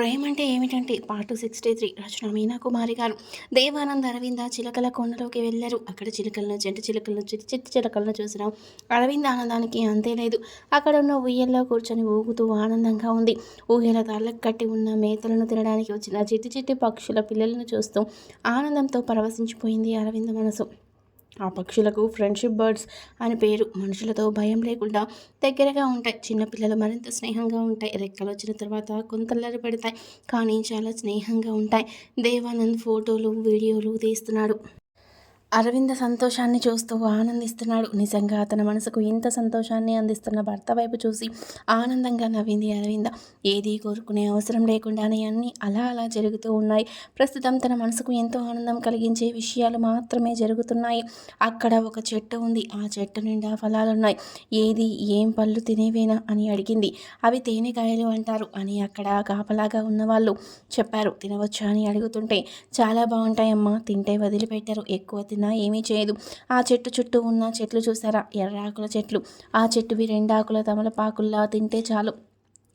ప్రేమ అంటే ఏమిటంటే part sixty three Rachana Meena Kumari గారు. దేవానంద్ అరవింద చిలకల కొండలోకి వెళ్ళారు. అక్కడ చిలకలను జంట చిలకలను చిట్టి చిట్టి చిలకలను చూసిన. అరవింద ఆనందానికి అంతే లేదు. అక్కడ ఉన్న ఉయ్యల్లో కూర్చొని ఊగుతూ ఆనందంగా ఉంది. ఊయల తాళ్ళకు కట్టి ఉన్న మేతలను తినడానికి వచ్చిన చిట్టి చిట్టి పక్షుల పిల్లలను చూస్తూ ఆనందంతో పరవశించిపోయింది అరవింద మనసు. ఆ పక్షులకు ఫ్రెండ్షిప్ బర్డ్స్ అని పేరు. మనుషులతో భయం లేకుండా దగ్గరగా ఉంటాయి. చిన్నపిల్లలు మరింత స్నేహంగా ఉంటాయి. రెక్కలు వచ్చిన తర్వాత కొంతల్లరి పెడతాయి. కానీ చాలా స్నేహంగా ఉంటాయి. దేవానంద్ ఫోటోలు వీడియోలు తీస్తున్నాడు. అరవింద సంతోషాన్ని చూస్తూ ఆనందిస్తున్నాడు. నిజంగా తన మనసుకు ఇంత సంతోషాన్ని అందిస్తున్న భర్త వైపు చూసి ఆనందంగా నవ్వింది అరవింద. ఏది కోరుకునే అవసరం లేకుండానే అన్నీ అలా అలా జరుగుతూ ఉన్నాయి. ప్రస్తుతం తన మనసుకు ఎంతో ఆనందం కలిగించే విషయాలు మాత్రమే జరుగుతున్నాయి. అక్కడ ఒక చెట్టు ఉంది. ఆ చెట్టు నిండా ఫలాలున్నాయి. ఏది ఏం పళ్ళు తినేవేనా అని అడిగింది. అవి తేనెకాయలు అంటారు అని అక్కడ కాపలాగా ఉన్నవాళ్ళు చెప్పారు. తినవచ్చు అని అడుగుతుంటే చాలా బాగుంటాయమ్మా. తింటే వదిలిపెట్టారు. ఎక్కువ తిన్నా ఏమీ చేయదు. ఆ చెట్టు చుట్టూ ఉన్న చెట్లు చూసారా? ఎర్రాకుల చెట్లు. ఆ చెట్టువి రెండాకుల తమలపాకుల్లా తింటే చాలు.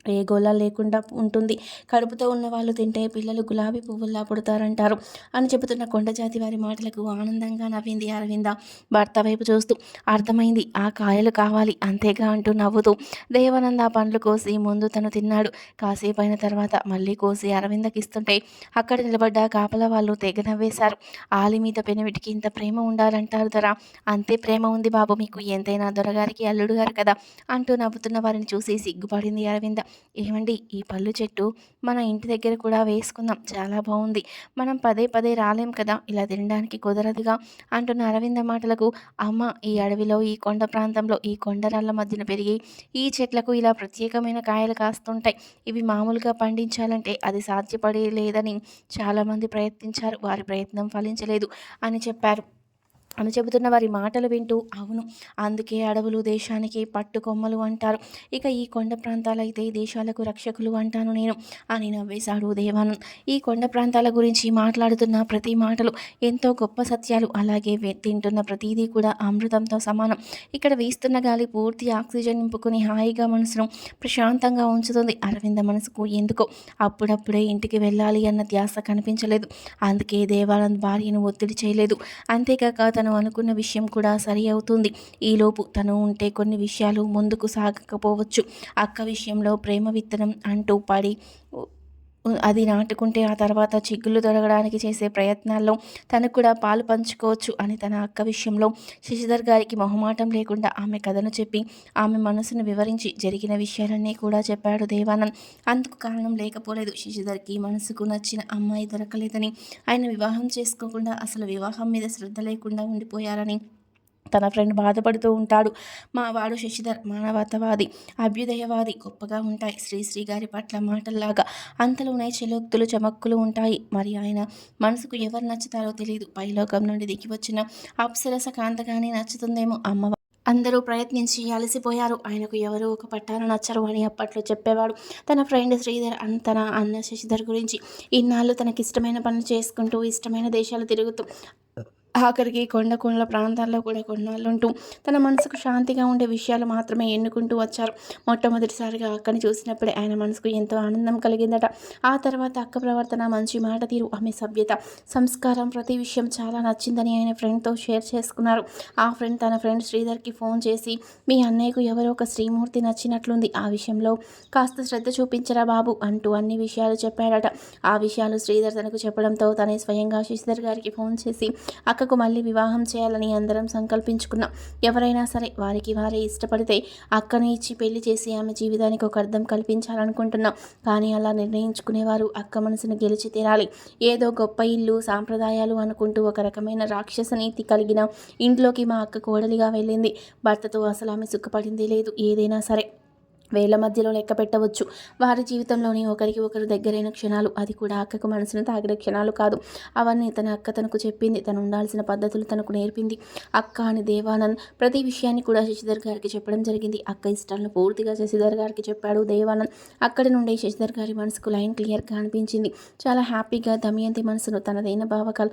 ఏ గోళ లేకుండా ఉంటుంది. కడుపుతో ఉన్న వాళ్ళు తింటే పిల్లలు గులాబీ పువ్వుల్లా పుడతారంటారు. అని చెబుతున్న కొండజాతి వారి మాటలకు ఆనందంగా నవ్వింది అరవింద. భర్త వైపు చూస్తూ అర్థమైంది ఆ కాయలు కావాలి అంతేగా అంటూ నవ్వుతూ. దేవానంద ఆ పండ్లు కోసి ముందు తను తిన్నాడు. కాసేపు అయిన తర్వాత మళ్ళీ కోసి అరవిందకి ఇస్తుంటే అక్కడ నిలబడ్డ కాపల వాళ్ళు తెగ నవ్వేశారు. ఆలి మీద పెనవిటికి ఇంత ప్రేమ ఉండాలంటారు ధర అంతే ప్రేమ ఉంది బాబు మీకు ఎంతైనా దొరగారికి అల్లుడు గారు కదా అంటూ నవ్వుతున్న వారిని చూసి సిగ్గుపడింది అరవింద. ఏమండి ఈ పళ్ళు చెట్టు మన ఇంటి దగ్గర కూడా వేసుకుందాం. చాలా బాగుంది. మనం పదే పదే రాలేం కదా ఇలా తినడానికి కుదరదుగా అంటున్న అరవింద మాటలకు అమ్మ ఈ అడవిలో ఈ కొండ ప్రాంతంలో ఈ కొండరాళ్ళ మధ్యన పెరిగి ఈ చెట్లకు ఇలా ప్రత్యేకమైన కాయలు కాస్తుంటాయి. ఇవి మామూలుగా పండించాలంటే అది సాధ్యపడే లేదని చాలామంది ప్రయత్నించారు. వారి ప్రయత్నం ఫలించలేదు అని చెప్పారు. అని చెబుతున్న వారి మాటలు వింటూ అవును అందుకే అడవులు దేశానికి పట్టుకొమ్మలు అంటారు. ఇక ఈ కొండ ప్రాంతాలైతే దేశాలకు రక్షకులు అంటాను నేను అని నవ్వేశాడు దేవానంద్ ఈ కొండ ప్రాంతాల గురించి మాట్లాడుతున్న ప్రతి మాటలు ఎంతో గొప్ప సత్యాలు. అలాగే తింటున్న ప్రతిదీ కూడా అమృతంతో సమానం. ఇక్కడ వీస్తున్న గాలి పూర్తి ఆక్సిజన్ నింపుకుని హాయిగా మనసును ప్రశాంతంగా ఉంచుతుంది. అరవింద మనసుకు ఎందుకో అప్పుడప్పుడే ఇంటికి వెళ్ళాలి అన్న ధ్యాస కనిపించలేదు. అందుకే దేవానంద్ భార్యను ఒత్తిడి చేయలేదు. అంతేకాక తను అనుకున్న విషయం కూడా సరి అవుతుంది. ఈలోపు తను ఉంటే కొన్ని విషయాలు ముందుకు సాగకపోవచ్చు. అక్క విషయంలో ప్రేమ విత్తనం అంటూ పడి అది నాటుకుంటే ఆ తర్వాత చిగ్గులు దొరకడానికి చేసే ప్రయత్నాల్లో తనకు కూడా పాలు పంచుకోవచ్చు అని తన అక్క విషయంలో శశిధర్ గారికి మొహమాటం లేకుండా ఆమె కథను చెప్పి ఆమె మనసును వివరించి జరిగిన విషయాలన్నీ కూడా చెప్పాడు దేవానంద్. అందుకు కారణం లేకపోలేదు. శశిధర్కి మనసుకు నచ్చిన అమ్మాయి దొరకలేదని ఆయన వివాహం చేసుకోకుండా అసలు వివాహం మీద శ్రద్ధ లేకుండా ఉండిపోయారని తన ఫ్రెండ్ బాధపడుతూ ఉంటాడు. మా వాడు శశిధర్ మానవతవాది అభ్యుదయవాది గొప్పగా ఉంటాయి. శ్రీశ్రీ గారి పట్ల మాటల్లాగా అంతలోనే చెలోక్తులు చమక్కులు ఉంటాయి. మరి ఆయన మనసుకు ఎవరు నచ్చుతారో తెలియదు పైలోకం నుండి దిగి వచ్చిన అప్సరస కాంతగానే నచ్చుతుందేమో అమ్మ అందరూ ప్రయత్నించి అలసిపోయారు. ఆయనకు ఎవరు ఒక పట్టాను నచ్చరు అని అప్పట్లో చెప్పేవాడు. తన ఫ్రెండ్ శ్రీధర్ తన అన్న శశిధర్ గురించి ఇన్నాళ్ళు తనకిష్టమైన పనులు చేసుకుంటూ ఇష్టమైన దేశాలు తిరుగుతూ ఆఖరికి కొండ కొండల ప్రాంతాల్లో కూడా కొన్నాళ్ళుంటూ తన మనసుకు శాంతిగా ఉండే విషయాలు మాత్రమే ఎన్నుకుంటూ వచ్చారు. మొట్టమొదటిసారిగా అక్కని చూసినప్పుడే ఆయన మనసుకు ఎంతో ఆనందం కలిగిందట. ఆ తర్వాత అక్క ప్రవర్తన మంచి మాట తీరు ఆమె సభ్యత సంస్కారం ప్రతి విషయం చాలా నచ్చిందని ఆయన ఫ్రెండ్తో షేర్ చేసుకున్నారు. ఆ ఫ్రెండ్ తన ఫ్రెండ్ శ్రీధర్కి ఫోన్ చేసి మీ అన్నయ్యకు ఎవరో ఒక శ్రీమూర్తి నచ్చినట్లుంది ఆ విషయంలో కాస్త శ్రద్ధ చూపించరా బాబు అంటూ అన్ని విషయాలు చెప్పాడట. ఆ విషయాలు శ్రీధర్ తనకు చెప్పడంతో తనే స్వయంగా శశిధర్ గారికి ఫోన్ చేసి అక్క అక్కకు మళ్ళీ వివాహం చేయాలని అందరం సంకల్పించుకున్నాం. ఎవరైనా సరే వారికి వారే ఇష్టపడితే అక్కని ఇచ్చి పెళ్ళి చేసి ఆమె జీవితానికి ఒక అర్థం కల్పించాలనుకుంటున్నాం. కానీ అలా నిర్ణయించుకునేవారు అక్క మనసును గెలిచి తీరాలి. ఏదో గొప్ప ఇల్లు సాంప్రదాయాలు అనుకుంటూ ఒక రకమైన రాక్షస నీతి కలిగిన ఇంట్లోకి మా అక్క కోడలిగా వెళ్ళింది. భర్తతో అసలు ఆమె సుఖపడింది లేదు. ఏదైనా సరే వేల మధ్యలో లెక్క పెట్టవచ్చు. వారి జీవితంలోని ఒకరికి ఒకరు దగ్గరైన క్షణాలు అది కూడా అక్కకు మనసును తాగిన క్షణాలు కాదు. అవన్నీ తన అక్క తనకు చెప్పింది తను ఉండాల్సిన పద్ధతులు తనకు నేర్పింది. అక్క అని దేవానంద్ ప్రతి విషయాన్ని కూడా శశిధర్ గారికి చెప్పడం జరిగింది. అక్క ఇష్టాలను పూర్తిగా శశిధర్ గారికి చెప్పాడు దేవానంద్. అక్కడి నుండి శశిధర్ గారి మనసుకు లైన్ క్లియర్గా అనిపించింది. చాలా హ్యాపీగా దమయంతి మనసును తనదైన భావకాలు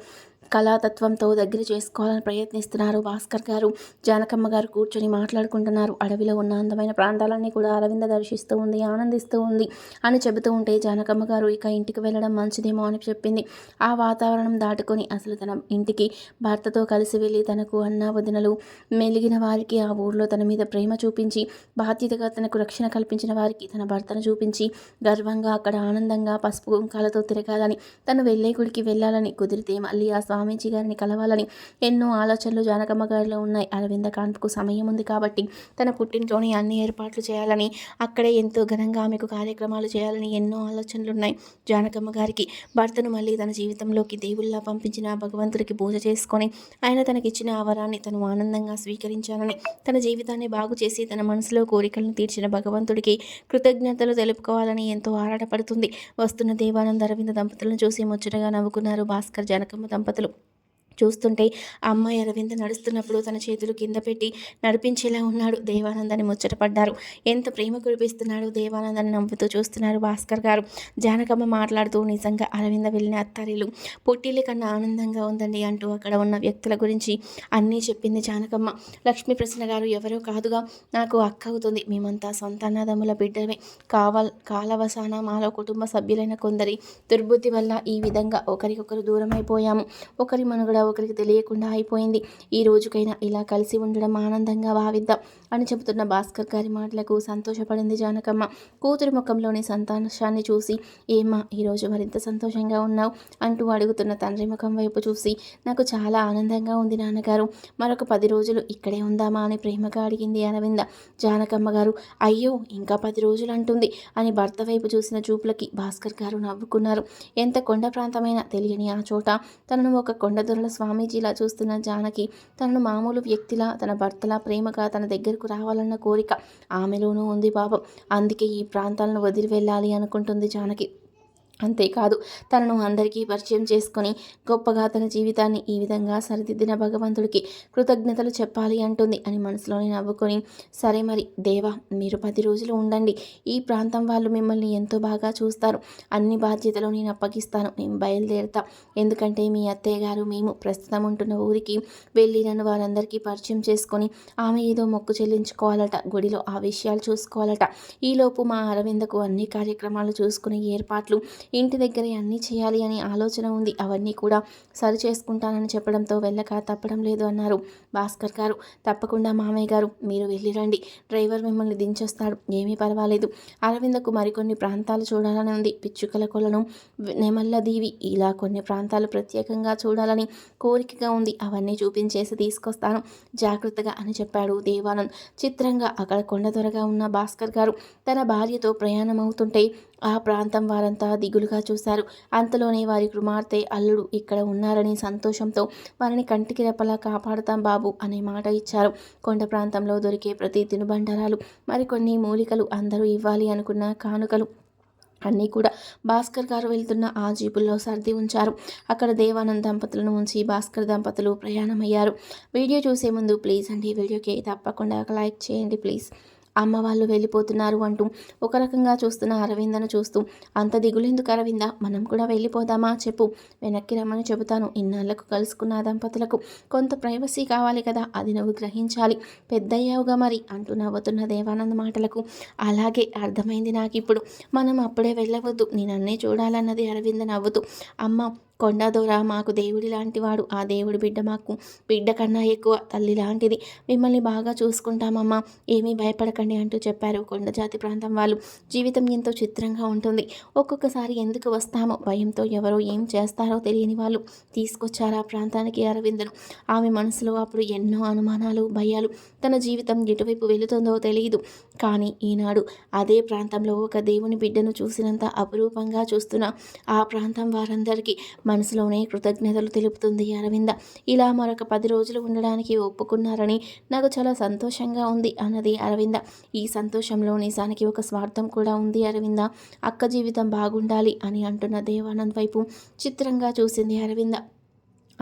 కళాతత్వంతో దగ్గర చేసుకోవాలని ప్రయత్నిస్తున్నారు. భాస్కర్ గారు జానకమ్మ గారు కూర్చొని మాట్లాడుకుంటున్నారు. అడవిలో ఉన్న అందమైన ప్రాంతాలన్నీ కూడా అరవింద దర్శిస్తూ ఉంది ఆనందిస్తూ ఉంది అని చెబుతూ ఉంటే జానకమ్మ గారు ఇక ఇంటికి వెళ్ళడం మంచిదేమో అని చెప్పింది. ఆ వాతావరణం దాటుకొని అసలు తన ఇంటికి భర్తతో కలిసి వెళ్ళి తనకు అన్న వదినలు మెలిగిన వారికి ఆ ఊర్లో తన మీద ప్రేమ చూపించి బాధ్యతగా తనకు రక్షణ కల్పించిన వారికి తన భర్తను చూపించి గర్వంగా అక్కడ ఆనందంగా పసుపు కుంకాలతో తిరగాలని తను వెళ్ళే గుడికి వెళ్ళాలని కుదిరితే మళ్ళీ ఆ స్వామీజీ గారిని కలవాలని ఎన్నో ఆలోచనలు జానకమ్మ గారిలో ఉన్నాయి. అరవింద కాన్పుకు సమయం ఉంది కాబట్టి తన పుట్టింట్లోని అన్ని ఏర్పాట్లు చేయాలని అక్కడే ఎంతో ఘనంగా ఆమెకు కార్యక్రమాలు చేయాలని ఎన్నో ఆలోచనలు ఉన్నాయి జానకమ్మ గారికి. భర్తను మళ్ళీ తన జీవితంలోకి దేవుళ్ళ పంపించిన భగవంతుడికి పూజ చేసుకొని ఆయన తనకిచ్చిన ఆవరాన్ని తను ఆనందంగా స్వీకరించాలని తన జీవితాన్ని బాగు చేసి తన మనసులో కోరికలను తీర్చిన భగవంతుడికి కృతజ్ఞతలు తెలుపుకోవాలని ఎంతో ఆరాటపడుతుంది. వస్తున్న దేవానంద అరవింద దంపతులను చూసి ముచ్చటగా నవ్వుకున్నారు భాస్కర్ జనకమ్మ దంపతులు. Non. చూస్తుంటే అమ్మాయి అరవింద నడుస్తున్నప్పుడు తన చేతులు కింద పెట్టి నడిపించేలా ఉన్నాడు. దేవానందాన్ని ముచ్చటపడ్డారు ఎంత ప్రేమ కురిపిస్తున్నాడు దేవానందాన్ని నవ్వుతూ చూస్తున్నారు భాస్కర్ గారు. జానకమ్మ మాట్లాడుతూ నిజంగా అరవింద వెళ్ళిన అత్తారిలు పుట్టిల్లి కన్నా ఆనందంగా ఉందండి అంటూ అక్కడ ఉన్న వ్యక్తుల గురించి అన్నీ చెప్పింది జానకమ్మ. లక్ష్మీ ప్రసన్న గారు ఎవరో కాదుగా నాకు అక్క అవుతుంది. మేమంతా సొంత అన్నదమ్ముల బిడ్డమే కావల్ కాలవసాన మాలో కుటుంబ సభ్యులైన కొందరి దుర్బుద్ధి వల్ల ఈ విధంగా ఒకరికొకరు దూరం అయిపోయాము ఒకరి మనుగడ ఒకరికి తెలియకుండా అయిపోయింది. ఈ రోజుకైనా ఇలా కలిసి ఉండడం ఆనందంగా భావిద్దాం అని చెబుతున్న భాస్కర్ గారి మాటలకు సంతోషపడింది జానకమ్మ. కూతురు ముఖంలోని సంతోషాన్ని చూసి ఏమా ఈరోజు మరింత సంతోషంగా ఉన్నావు? అంటూ అడుగుతున్న తండ్రి ముఖం వైపు చూసి నాకు చాలా ఆనందంగా ఉంది నాన్నగారు. మరొక పది రోజులు ఇక్కడే ఉందామా? అని ప్రేమగా అడిగింది అరవింద. జానకమ్మ గారు అయ్యో ఇంకా పది రోజులు అంటుంది అని భర్త వైపు చూసిన చూపులకి భాస్కర్ గారు నవ్వుకున్నారు. ఎంత కొండ ప్రాంతమైనా తెలియని ఆ చోట తనను ఒక కొండ స్వామీజీలా చూస్తున్న జానకి తనను మామూలు వ్యక్తిలా తన భర్తలా ప్రేమగా తన దగ్గరకు రావాలన్న కోరిక ఆమెలోనూ ఉంది పాపం. అందుకే ఈ ప్రాంతాలను వదిలి వెళ్ళాలి అనుకుంటుంది జానకి. అంతేకాదు తనను అందరికీ పరిచయం చేసుకొని గొప్పగా తన జీవితాన్ని ఈ విధంగా సరిదిద్దిన భగవంతుడికి కృతజ్ఞతలు చెప్పాలి అంటుంది అని మనసులోని నవ్వుకొని సరే మరి దేవా మీరు పది రోజులు ఉండండి. ఈ ప్రాంతం వాళ్ళు మిమ్మల్ని ఎంతో బాగా చూస్తారు. అన్ని బాధ్యతలు నేను అప్పగిస్తాను. మేము బయలుదేరుతాం. ఎందుకంటే మీ అత్తయ్య గారు మేము ప్రస్తుతం ఉంటున్న ఊరికి వెళ్ళి నన్ను వారందరికీ పరిచయం చేసుకొని ఆమె ఏదో మొక్కు చెల్లించుకోవాలట గుడిలో ఆ విషయాలు చూసుకోవాలట ఈలోపు మా అరవిందకు అన్ని కార్యక్రమాలు చూసుకునే ఏర్పాట్లు ఇంటి దగ్గర అన్నీ చేయాలి అనే ఆలోచన ఉంది. అవన్నీ కూడా సరి చేసుకుంటానని చెప్పడంతో వెళ్ళక తప్పడం లేదు అన్నారు భాస్కర్ గారు. తప్పకుండా మామయ్య గారు మీరు వెళ్ళి రండి. డ్రైవర్ మిమ్మల్ని దించేస్తాడు. ఏమీ పర్వాలేదు. అరవిందకు మరికొన్ని ప్రాంతాలు చూడాలని ఉంది. పిచ్చుకల కొలను నెమల్ల దీవి ఇలా కొన్ని ప్రాంతాలు ప్రత్యేకంగా చూడాలని కోరికగా ఉంది. అవన్నీ చూపించేసి తీసుకొస్తాను. జాగ్రత్తగా అని చెప్పాడు దేవానంద్. చిత్రంగా అక్కడ కొండ త్వరగా ఉన్న భాస్కర్ గారు తన భార్యతో ప్రయాణం అవుతుంటే ఆ ప్రాంతం వారంతా దిగులుగా చూశారు. అంతలోనే వారి కుమార్తె అల్లుడు ఇక్కడ ఉన్నారని సంతోషంతో వారిని కంటికి రెప్పలా కాపాడుతాం బాబు అనే మాట ఇచ్చారు. కొండ ప్రాంతంలో దొరికే ప్రతి తినుబండరాలు మరికొన్ని మూలికలు అందరూ ఇవ్వాలి అనుకున్న కానుకలు అన్నీ కూడా భాస్కర్ గారు వెళ్తున్న ఆ జీపుల్లో సర్ది ఉంచారు. అక్కడ దేవానంద్ దంపతులను ఉంచి భాస్కర్ దంపతులు ప్రయాణమయ్యారు. వీడియో చూసే ముందు ప్లీజ్ అండి వీడియోకి తప్పకుండా లైక్ చేయండి ప్లీజ్. అమ్మ వాళ్ళు వెళ్ళిపోతున్నారు అంటూ ఒక రకంగా చూస్తున్న అరవిందను చూస్తూ అంత దిగులెందుకు అరవింద? మనం కూడా వెళ్ళిపోదామా? చెప్పు. వెనక్కి రమ్మని చెబుతాను. ఇన్నాళ్ళకు కలుసుకున్న దంపతులకు కొంత ప్రైవసీ కావాలి కదా. అది నువ్వు గ్రహించాలి. పెద్దయ్యావుగా మరి అంటూ నవ్వుతున్న దేవానంద్ మాటలకు. అలాగే అర్థమైంది నాకు ఇప్పుడు మనం అప్పుడే వెళ్ళవద్దు. నేను అన్నీ చూడాలన్నది అరవింద నవ్వుతూ అమ్మ కొండదొర మాకు దేవుడి లాంటివాడు ఆ దేవుడి బిడ్డ మాకు బిడ్డ కన్నా ఎక్కువ తల్లి లాంటిది. మిమ్మల్ని బాగా చూసుకుంటామమ్మా ఏమీ భయపడకండి అంటూ చెప్పారు కొండ జాతి ప్రాంతం వాళ్ళు. జీవితం ఎంతో చిత్రంగా ఉంటుంది. ఒక్కొక్కసారి ఎందుకు వస్తామో భయంతో ఎవరో ఏం చేస్తారో తెలియని వాళ్ళు తీసుకొచ్చారు ఆ ప్రాంతానికి అరవిందను ఆమె మనసులో అప్పుడు ఎన్నో అనుమానాలు భయాలు. తన జీవితం ఎటువైపు వెళుతుందో తెలియదు కానీ ఈనాడు అదే ప్రాంతంలో ఒక దేవుని బిడ్డను చూసినంత అపురూపంగా చూస్తున్న ఆ ప్రాంతం వారందరికీ మనసులోనే కృతజ్ఞతలు తెలుపుతుంది అరవింద. ఇలా మరొక పది రోజులు ఉండడానికి ఒప్పుకున్నారని నాకు చాలా సంతోషంగా ఉంది అన్నది అరవింద. ఈ సంతోషంలో నిజానికి ఒక స్వార్థం కూడా ఉంది అరవింద. అక్క జీవితం బాగుండాలి అని అంటున్న దేవానంద్ వైపు చిత్రంగా చూసింది అరవింద.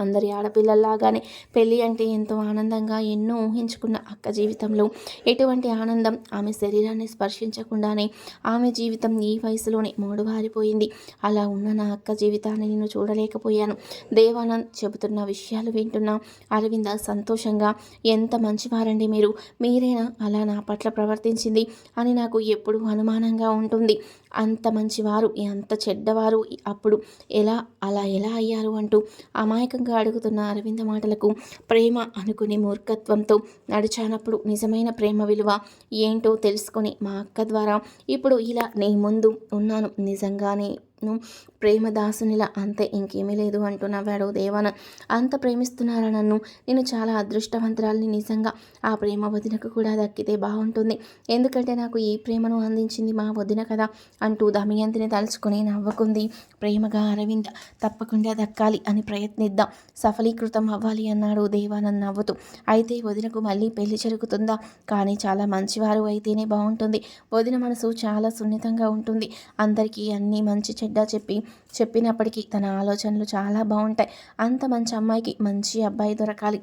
అందరి ఆడపిల్లల్లాగానే పెళ్ళి అంటే ఎంతో ఆనందంగా ఎన్నో ఊహించుకున్న అక్క జీవితంలో ఎటువంటి ఆనందం ఆమె శరీరాన్ని స్పర్శించకుండానే ఆమె జీవితం ఈ వయసులోనే మూడువారిపోయింది. అలా ఉన్న నా అక్క జీవితాన్ని నేను చూడలేకపోయాను. దేవానంద్ చెబుతున్న విషయాలు వింటున్నా అరవింద సంతోషంగా ఎంత మంచివారండి మీరు. మీరేనా అలా నా పట్ల ప్రవర్తించింది? అని నాకు ఎప్పుడు అనుమానంగా ఉంటుంది. అంత మంచివారు అంత చెడ్డవారు అప్పుడు ఎలా అలా ఎలా అయ్యారు అంటూ అమాయకంగా అడుగుతున్న అరవింద మాటలకు ప్రేమ అనుకుని మూర్ఖత్వంతో నడిచానప్పుడు నిజమైన ప్రేమ విలువ ఏంటో తెలుసుకొని మా అక్క ద్వారా ఇప్పుడు ఇలా నీ ముందు ఉన్నాను. నిజంగానే ప్రేమదాసునిలా అంతే ఇంకేమీ లేదు అంటూ నవ్వాడు దేవాన. అంత ప్రేమిస్తున్నారా నన్ను? నేను చాలా అదృష్టవంతురాలని నిజంగా. ఆ ప్రేమ వదినకు కూడా దక్కితే బాగుంటుంది. ఎందుకంటే నాకు ఈ ప్రేమను అందించింది మా వదిన కదా అంటూ దమయంతిని తలుచుకుని నవ్వుకుంది. ప్రేమగా అరవింద తప్పకుండా దక్కాలి అని ప్రయత్నిద్దాం. సఫలీకృతం అవ్వాలి అన్నాడు దేవానంద్ నవ్వుతూ. అయితే వదినకు మళ్ళీ పెళ్ళి జరుగుతుందా? కానీ చాలా మంచివారు అయితేనే బాగుంటుంది. వదిన మనసు చాలా సున్నితంగా ఉంటుంది. అందరికీ అన్నీ మంచి చెడ్డ చెప్పి చెప్పినప్పటికీ తన ఆలోచనలు చాలా బాగుంటాయి. అంత మంచి అమ్మాయికి మంచి అబ్బాయి దొరకాలి.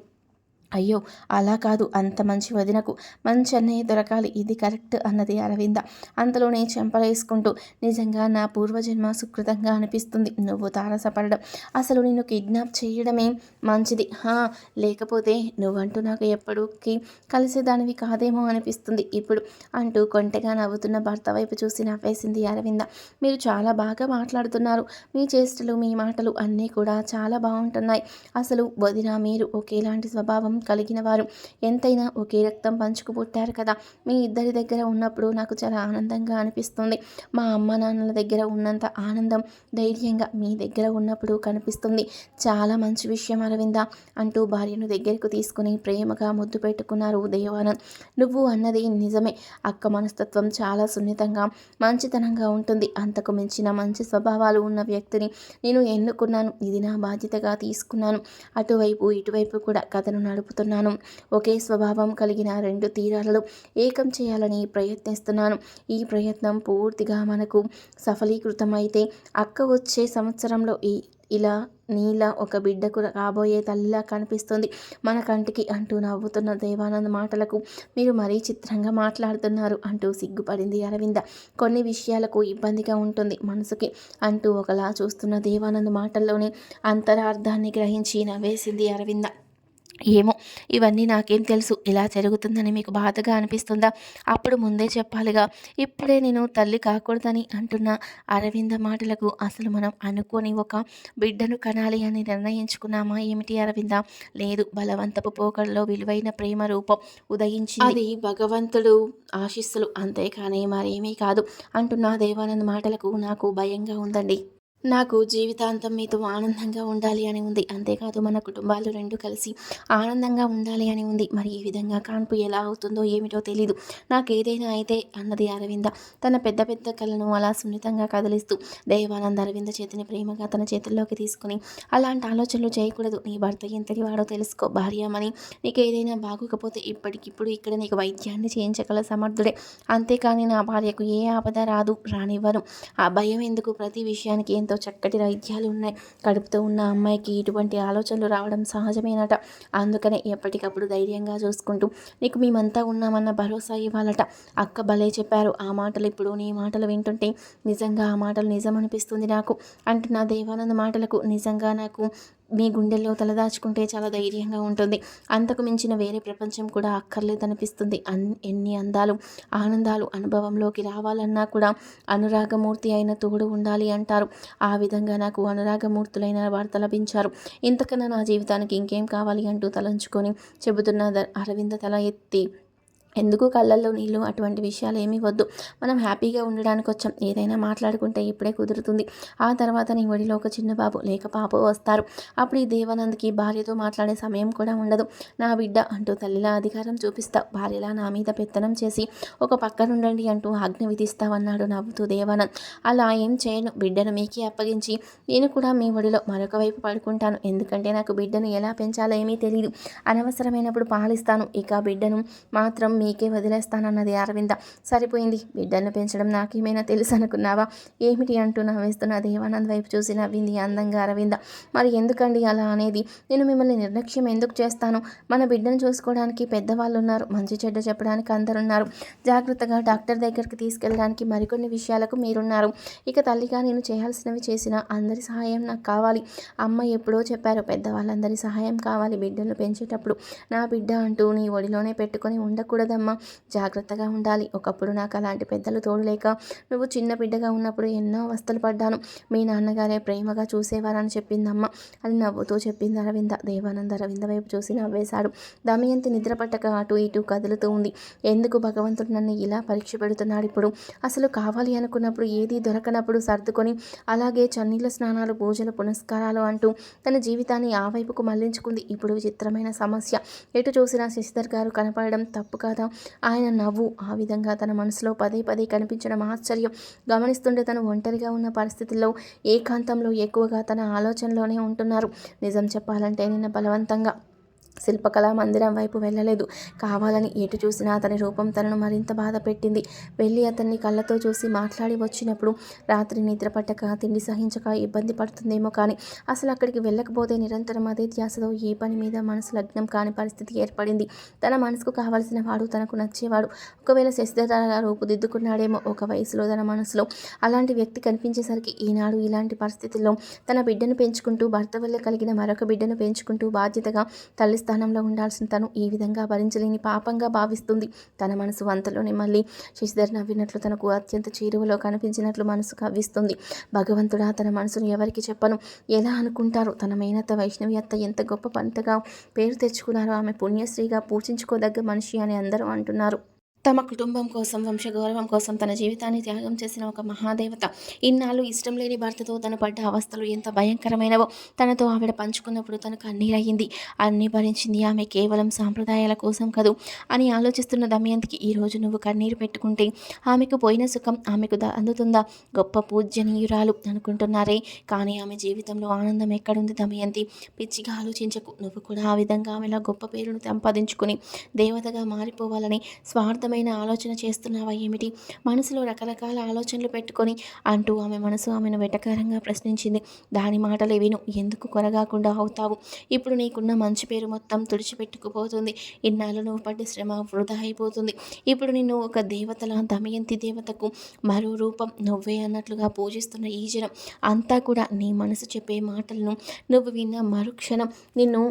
అయ్యో అలా కాదు. అంత మంచి వదినకు మంచి అన్నయ్య దొరకాలి. ఇది కరెక్ట్ అన్నది అరవింద. అంతలోనే చెంపలేసుకుంటూ నిజంగా నా పూర్వజన్మ సుకృతంగా అనిపిస్తుంది. నువ్వు తారసపడడం అసలు నిన్ను కిడ్నాప్ చేయడమే మంచిది. హా లేకపోతే నువ్వంటూ నాకు ఎప్పటికీ కలిసేదానివి కాదేమో అనిపిస్తుంది. ఇప్పుడు అంటూ కొంటెగా నవ్వుతున్న భర్త వైపు చూసి నవ్వేసింది అరవింద. మీరు చాలా బాగా మాట్లాడుతున్నారు. మీ చేష్టలు మీ మాటలు అన్నీ కూడా చాలా బాగుంటున్నాయి. అసలు వదిన మీరు ఒకేలాంటి స్వభావం కలిగిన వారు ఎంతైనా ఒకే రక్తం పంచుకు పుట్టారు కదా. మీ ఇద్దరి దగ్గర ఉన్నప్పుడు నాకు చాలా ఆనందంగా అనిపిస్తుంది. మా అమ్మ నాన్నల దగ్గర ఉన్నంత ఆనందం ధైర్యంగా మీ దగ్గర ఉన్నప్పుడు కనిపిస్తుంది. చాలా మంచి విషయం అరవింద అంటూ భార్యను దగ్గరకు తీసుకుని ప్రేమగా ముద్దు పెట్టుకున్నారు దేవానంద్ నువ్వు అన్నది నిజమే. అక్క మనస్తత్వం చాలా సున్నితంగా మంచితనంగా ఉంటుంది. అంతకు మించిన మంచి స్వభావాలు ఉన్న వ్యక్తిని నేను ఎన్నుకున్నాను. ఇది నా బాధ్యతగా తీసుకున్నాను. అటువైపు ఇటువైపు కూడా కథను నడుపు తెలుపుతున్నాను ఒకే స్వభావం కలిగిన రెండు తీరాలలో ఏకం చేయాలని ప్రయత్నిస్తున్నాను. ఈ ప్రయత్నం పూర్తిగా మనకు సఫలీకృతమైతే అక్క వచ్చే సంవత్సరంలో ఈ ఇలా నీలా ఒక బిడ్డకు రాబోయే తల్లిలా కనిపిస్తుంది. మన కంటికి అంటూ నవ్వుతున్న దేవానంద్ మాటలకు మీరు మరీ చిత్రంగా మాట్లాడుతున్నారు అంటూ సిగ్గుపడింది అరవింద. కొన్ని విషయాలకు ఇబ్బందిగా ఉంటుంది మనసుకి అంటూ ఒకలా చూస్తున్న దేవానంద్ మాటల్లోనే అంతరార్థాన్ని గ్రహించి నవ్వేసింది అరవింద. ఏమో ఇవన్నీ నాకేం తెలుసు. ఇలా జరుగుతుందని మీకు బాధగా అనిపిస్తుందా? అప్పుడు ముందే చెప్పాలిగా. ఇప్పుడే నేను తల్లి కాకూడదని అంటున్న అరవింద మాటలకు అసలు మనం అనుకొని ఒక బిడ్డను కనాలి అని నిర్ణయించుకున్నామా ఏమిటి అరవింద? లేదు బలవంతపు పోకడలో విలువైన ప్రేమ రూపం ఉదయించి అది భగవంతుడు ఆశిస్సులు అంతేకాని మరేమీ కాదు అంటున్న దేవానంద్ మాటలకు నాకు భయంగా ఉందండి. నాకు జీవితాంతం మీతో ఆనందంగా ఉండాలి అని ఉంది. అంతేకాదు మన కుటుంబాలు రెండు కలిసి ఆనందంగా ఉండాలి అని ఉంది. మరి ఈ విధంగా కాన్పు ఎలా అవుతుందో ఏమిటో తెలీదు. నాకు ఏదైనా అయితే అన్నది అరవింద. తన పెద్ద పెద్ద కళ్ళను అలా సున్నితంగా కదిలిస్తూ దేవానంద్ అరవింద చేతిని ప్రేమగా తన చేతుల్లోకి తీసుకుని అలాంటి ఆలోచనలు చేయకూడదు. నీ భర్త ఎంతటి వాడో తెలుసుకో. భార్యమని నీకు ఏదైనా బాగోకపోతే ఇప్పటికిప్పుడు ఇక్కడ నీకు వైద్యాన్ని చేయించగల సమర్థుడే. అంతేకాని నా భార్యకు ఏ ఆపద రాదు రానివ్వను. ఆ భయం ఎందుకు? ప్రతి విషయానికి ఎంతో చక్కటి వైద్యాలు ఉన్నాయి. కడుపుతో ఉన్న అమ్మాయికి ఇటువంటి ఆలోచనలు రావడం సహజమేనట. అందుకనే ఎప్పటికప్పుడు ధైర్యంగా చూసుకుంటూ నీకు మేమంతా ఉన్నామన్న భరోసా ఇవ్వాలట. అక్క భలే చెప్పారు. ఆ మాటలు ఇప్పుడు నీ మాటలు వింటుంటే నిజంగా ఆ మాటలు నిజం అనిపిస్తుంది నాకు. అంటున్న దేవానంద మాటలకు నిజంగా నాకు మీ గుండెల్లో తలదాచుకుంటే చాలా ధైర్యంగా ఉంటుంది. అంతకు మించిన వేరే ప్రపంచం కూడా అక్కర్లేదనిపిస్తుంది. అన్ ఎన్ని అందాలు ఆనందాలు అనుభవంలోకి రావాలన్నా కూడా అనురాగమూర్తి అయిన తోడు ఉండాలి అంటారు. ఆ విధంగా నాకు అనురాగమూర్తులైన వార్త లభించారు. ఇంతకన్నా నా జీవితానికి ఇంకేం కావాలి అంటూ తలంచుకొని చెబుతున్న అరవింద తల ఎత్తి ఎందుకు కళ్ళల్లో నీళ్ళు అటువంటి విషయాలు ఏమీ వద్దు. మనం హ్యాపీగా ఉండడానికి వచ్చాం ఏదైనా మాట్లాడుకుంటే ఇప్పుడే కుదురుతుంది. ఆ తర్వాత నీ ఒడిలో ఒక చిన్న బాబు లేక పాప వస్తారు. అప్పుడు ఈ దేవానంద్కి భార్యతో మాట్లాడే సమయం కూడా ఉండదు. నా బిడ్డ అంటూ తల్లిలా అధికారం చూపిస్తా భార్యలా నా మీద పెత్తనం చేసి ఒక పక్కనుండండి అంటూ ఆజ్ఞ విధిస్తావన్నాడు నవ్వుతూ దేవానంద్. అలా ఏం చేయను. బిడ్డను మీకే అప్పగించి నేను కూడా మీ ఒడిలో మరొక వైపు పడుకుంటాను. ఎందుకంటే నాకు బిడ్డను ఎలా పెంచాలో ఏమీ తెలియదు అనవసరమైనప్పుడు పాలిస్తాను. ఇక బిడ్డను మాత్రం మీ నీకే వదిలేస్తానన్నది అరవింద. సరిపోయింది. బిడ్డను పెంచడం నాకేమైనా తెలుసు అనుకున్నావా ఏమిటి అంటూ నవ్వేస్తున్న దేవానంద్ వైపు చూసి నవ్వింది అందంగా అరవింద. మరి ఎందుకండి అలా అనేది? నేను మిమ్మల్ని నిర్లక్ష్యం ఎందుకు చేస్తాను? మన బిడ్డను చూసుకోవడానికి పెద్దవాళ్ళు ఉన్నారు మంచి చెడ్డ చెప్పడానికి అందరున్నారు. జాగ్రత్తగా డాక్టర్ దగ్గరికి తీసుకెళ్ళడానికి మరికొన్ని విషయాలకు మీరున్నారు. ఇక తల్లిగా నేను చేయాల్సినవి చేసిన అందరి సహాయం నాకు కావాలి. అమ్మ ఎప్పుడో చెప్పారు పెద్దవాళ్ళందరి సహాయం కావాలి బిడ్డను పెంచేటప్పుడు. నా బిడ్డ అంటూ నీ ఒడిలోనే పెట్టుకొని ఉండకూడదు ఉండకూడదమ్మా జాగ్రత్తగా ఉండాలి. ఒకప్పుడు నాకు అలాంటి పెద్దలు తోడులేక నువ్వు చిన్న బిడ్డగా ఉన్నప్పుడు ఎన్నో అవస్థలు పడ్డాను. మీ నాన్నగారే ప్రేమగా చూసేవారని చెప్పిందమ్మ. అని నవ్వుతూ చెప్పింది అరవింద. దేవానంద అరవింద వైపు చూసి నవ్వేశాడు. దమయంతి నిద్ర పట్టక అటు ఇటు కదులుతూ ఉంది. ఎందుకు భగవంతుడు నన్ను ఇలా పరీక్ష పెడుతున్నాడు ఇప్పుడు? అసలు కావాలి అనుకున్నప్పుడు ఏది దొరకనప్పుడు సర్దుకొని అలాగే చన్నీళ్ళ స్నానాలు పూజలు పునస్కారాలు అంటూ తన జీవితాన్ని ఆ వైపుకు మళ్ళించుకుంది. ఇప్పుడు విచిత్రమైన సమస్య. ఎటు చూసినా శశిధర్ గారు కనపడడం తప్పు కాదా? ఆయన నవ్వు ఆ విధంగా తన మనసులో పదే పదే కనిపించడం ఆశ్చర్యం. గమనిస్తుంటే తను ఒంటరిగా ఉన్న పరిస్థితుల్లో ఏకాంతంలో ఎక్కువగా తన ఆలోచనలోనే ఉంటున్నారు. నిజం చెప్పాలంటే నిన్న బలవంతంగా శిల్పకళా మందిరం వైపు వెళ్ళలేదు. కావాలని ఎటు చూసినా అతని రూపం తనను మరింత బాధ పెట్టింది. వెళ్ళి అతన్ని కళ్ళతో చూసి మాట్లాడి వచ్చినప్పుడు రాత్రి నిద్ర పట్టక తిండి సహించక ఇబ్బంది పడుతుందేమో కానీ అసలు అక్కడికి వెళ్ళకపోతే నిరంతరం అదే ధ్యాసలో ఏ పని మీద మనసు లగ్నం కాని పరిస్థితి ఏర్పడింది. తన మనసుకు కావలసిన వాడు తనకు నచ్చేవాడు. ఒకవేళ శశిధరగా రూపుదిద్దుకున్నాడేమో ఒక వయసులో తన మనసులో అలాంటి వ్యక్తి కనిపించేసరికి ఈనాడు ఇలాంటి పరిస్థితుల్లో తన బిడ్డను పెంచుకుంటూ భర్త వల్ల కలిగిన మరొక బిడ్డను పెంచుకుంటూ బాధ్యతగా తల్లి స్థానంలో ఉండాల్సిన తను ఈ విధంగా భరించలేని పాపంగా భావిస్తుంది. తన మనసు వంతలోనే మళ్ళీ శశిధర్ నవ్వినట్లు తనకు అత్యంత చేరువలో కనిపించినట్లు మనసు కవ్విస్తుంది. భగవంతుడా తన మనసును ఎవరికి చెప్పను? ఎలా అనుకుంటారు? తన మేనత్త వైష్ణవి అత్త ఎంత గొప్ప పంతగా పేరు తెచ్చుకున్నారో ఆమె పుణ్యశ్రీగా పూజించుకోదగ్గ మనిషి అని అందరూ అంటున్నారు. తమ కుటుంబం కోసం వంశగౌరవం కోసం తన జీవితాన్ని త్యాగం చేసిన ఒక మహాదేవత. ఇన్నాళ్ళు ఇష్టం లేని భర్తతో తను పడ్డ అవస్థలు ఎంత భయంకరమైనవో తనతో ఆవిడ పంచుకున్నప్పుడు తనకు అన్నీరయ్యింది. అన్నీ భరించింది ఆమె కేవలం సాంప్రదాయాల కోసం కదూ అని ఆలోచిస్తున్న దమయంతికి ఈరోజు నువ్వు కన్నీరు పెట్టుకుంటే ఆమెకు పోయిన సుఖం ఆమెకు ద- అందుతుందా? గొప్ప పూజనీయురాలు అనుకుంటున్నారే. కానీ ఆమె జీవితంలో ఆనందం ఎక్కడుంది దమయంతి? పిచ్చిగా ఆలోచించకు. నువ్వు కూడా ఆ విధంగా ఆమెలా గొప్ప పేరును సంపాదించుకుని దేవతగా మారిపోవాలని స్వార్థమైన ఆలోచన చేస్తున్నావా ఏమిటి? మనసులో రకరకాల ఆలోచనలు పెట్టుకొని అంటూ ఆమె మనసు ఆమెను వెటకారంగా ప్రశ్నించింది. దాని మాటలు విను ఎందుకు కొరగాకుండా అవుతావు? ఇప్పుడు నీకున్న మంచి పేరు మొత్తం తుడిచిపెట్టుకుపోతుంది. ఇన్నాళ్ళు నువ్వు పడ్డ శ్రమ వృధా అయిపోతుంది. ఇప్పుడు నిన్ను ఒక దేవతల దమయంతి దేవతకు మరో రూపం నువ్వే అన్నట్లుగా పూజిస్తున్న ఈ జనం అంతా కూడా నీ మనసు చెప్పే మాటలను నువ్వు విన్న మరుక్షణం నిన్ను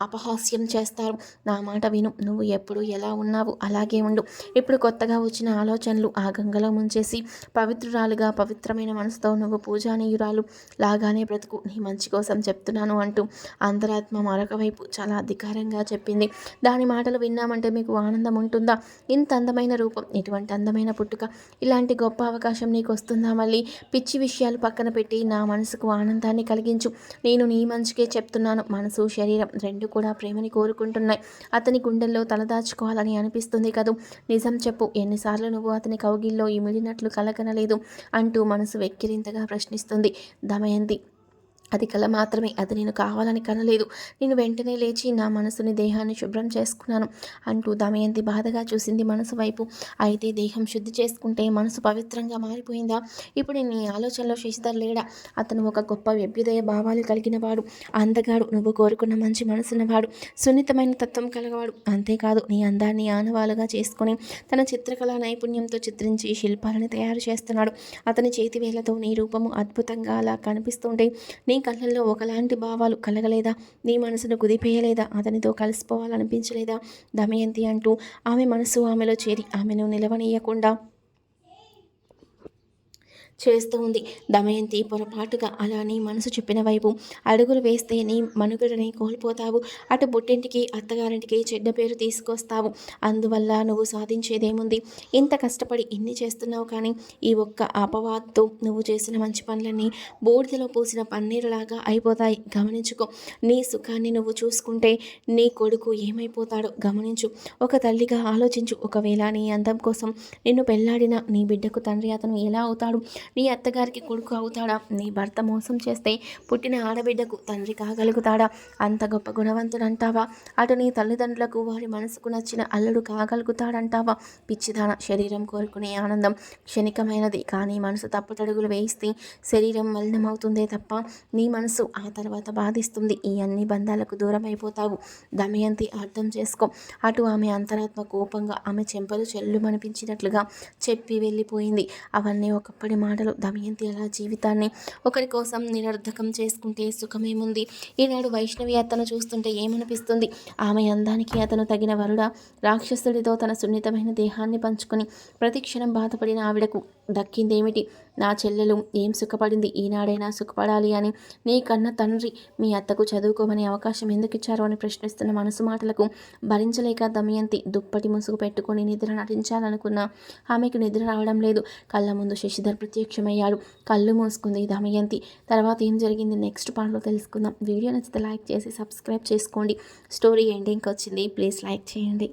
అపహాస్యం చేస్తారు. నా మాట విను. నువ్వు ఎప్పుడు ఎలా ఉన్నావు అలాగే ఉండు. ఇప్పుడు కొత్తగా వచ్చిన ఆలోచనలు ఆ గంగలో ముంచేసి పవిత్రురాలుగా పవిత్రమైన మనసుతో నువ్వు పూజానీయురాలు లాగానే బ్రతుకు. నీ మంచి కోసం చెప్తున్నాను అంటూ అంతరాత్మ మరొక వైపు చాలా అధికారంగా చెప్పింది. దాని మాటలు విన్నామంటే మీకు ఆనందం ఉంటుందా? ఇంత అందమైన రూపం ఇటువంటి అందమైన పుట్టుక ఇలాంటి గొప్ప అవకాశం నీకు వస్తుందా మళ్ళీ? పిచ్చి విషయాలు పక్కన పెట్టి నా మనసుకు ఆనందాన్ని కలిగించు. నేను నీ మంచికే చెప్తున్నాను. మనసు శరీరం రెండు కూడా ప్రేమని కోరుకుంటున్నాయి. అతని గుండెల్లో తలదాచుకోవాలని అనిపిస్తుంది కదూ. నిజం చెప్పు ఎన్నిసార్లు నువ్వు అతని కౌగిల్లో ఇమిడినట్లు కలగనలేదు అంటూ మనసు వెక్కిరింతగా ప్రశ్నిస్తుంది. దమయంతి అది కల మాత్రమే. అది నేను కావాలని కనలేదు. నేను వెంటనే లేచి నా మనసుని దేహాన్ని శుభ్రం చేసుకున్నాను అంటూ దమయంతి బాధగా చూసింది మనసు వైపు. అయితే దేహం శుద్ధి చేసుకుంటే మనసు పవిత్రంగా మారిపోయిందా? ఇప్పుడు నీ ఆలోచనలో శశిధర్ లేడా? అతను ఒక గొప్ప వ్యభ్యుదయ భావాలు కలిగిన వాడు అందగాడు నువ్వు కోరుకున్న మంచి మనసున్నవాడు సున్నితమైన తత్వం కలగవాడు అంతేకాదు నీ అందాన్ని ఆనవాలుగా చేసుకుని తన చిత్రకళా నైపుణ్యంతో చిత్రించి శిల్పాలను తయారు చేస్తున్నాడు. అతని చేతివేళ్ళతో నీ రూపము అద్భుతంగా అలా కనిపిస్తుంటే నీ కళ్ళల్లో ఒకలాంటి భావాలు కలగలేదా? నీ మనసును కుదిపేయలేదా? అతనితో కలిసిపోవాలనిపించలేదా? దమయంతి అంటూ ఆమె మనసు ఆమెలో చేరి ఆమెను నిలవనీయకుండా చేస్తూ ఉంది. దమయంతి పొరపాటుగా అలా నీ మనసు చెప్పిన వైపు అడుగులు వేస్తే నీ మనుగడని కోల్పోతావు. అటు పుట్టింటికి అత్తగారింటికి చెడ్డ పేరు తీసుకొస్తావు. అందువల్ల నువ్వు సాధించేదేముంది? ఇంత కష్టపడి ఇన్ని చేస్తున్నావు కానీ ఈ ఒక్క అపవాద్తో నువ్వు చేసిన మంచి పనులన్నీ బూడిదలో పూసిన పన్నీరులాగా అయిపోతాయి. గమనించుకో నీ సుఖాన్ని నువ్వు చూసుకుంటే నీ కొడుకు ఏమైపోతాడో గమనించు. ఒక తల్లిగా ఆలోచించు. ఒకవేళ నీ అందం కోసం నిన్ను పెళ్ళాడిన నీ బిడ్డకు తండ్రి అతను ఎలా అవుతాడు? నీ అత్తగారికి కొడుకు అవుతాడా? నీ భర్త మోసం చేస్తే పుట్టిన ఆడబిడ్డకు తండ్రి కాగలుగుతాడా? అంత గొప్ప గుణవంతుడంటావా? అటు నీ తల్లిదండ్రులకు వారి మనసుకు నచ్చిన అల్లుడు కాగలుగుతాడంటావా? పిచ్చిదాన శరీరం కోరుకునే ఆనందం క్షణికమైనది కానీ మనసు తప్పుటడుగులు వేయిస్తే శరీరం మలినమవుతుందే తప్ప నీ మనసు ఆ తర్వాత బాధిస్తుంది. ఈ అన్ని బంధాలకు దూరం అయిపోతావు దమయంతి అర్థం చేసుకో. అటు ఆమె అంతరాత్మ కోపంగా ఆమె చెంపలు చెల్లుమనిపించినట్లుగా చెప్పి వెళ్ళిపోయింది. అవన్నీ ఒకప్పటి మాటలు దమయంతి అలా జీవితాన్ని ఒకరి కోసం నిరర్ధకం చేసుకుంటే సుఖమేముంది? ఈనాడు వైష్ణవి అతను చూస్తుంటే ఏమనిపిస్తుంది? ఆమె అందానికి అతను తగిన వరుడ రాక్షసుడితో తన సున్నితమైన దేహాన్ని పంచుకొని ప్రతిక్షణం బాధపడిన ఆవిడకు దక్కిందేమిటి? నా చెల్లెలు ఏం సుఖపడింది? ఈనాడైనా సుఖపడాలి అని నీ కన్న తండ్రి మీ అత్తకు చదువుకోమని అవకాశం ఎందుకు ఇచ్చారో అని ప్రశ్నిస్తున్న మనసు మాటలకు భరించలేక దమయంతి దుప్పటి ముసుగు పెట్టుకొని నిద్ర నటించాలనుకున్న ఆమెకు నిద్ర రావడం లేదు. కళ్ళ ముందు శశిధర్ ప్రత్యక్షమయ్యాడు. కళ్ళు మూసుకుంది దమయంతి. తర్వాత ఏం జరిగింది నెక్స్ట్ పాటలో తెలుసుకుందాం. వీడియో నచ్చితే లైక్ చేసి సబ్స్క్రైబ్ చేసుకోండి. స్టోరీ ఎండింగ్కి వచ్చింది. ప్లీజ్ లైక్ చేయండి.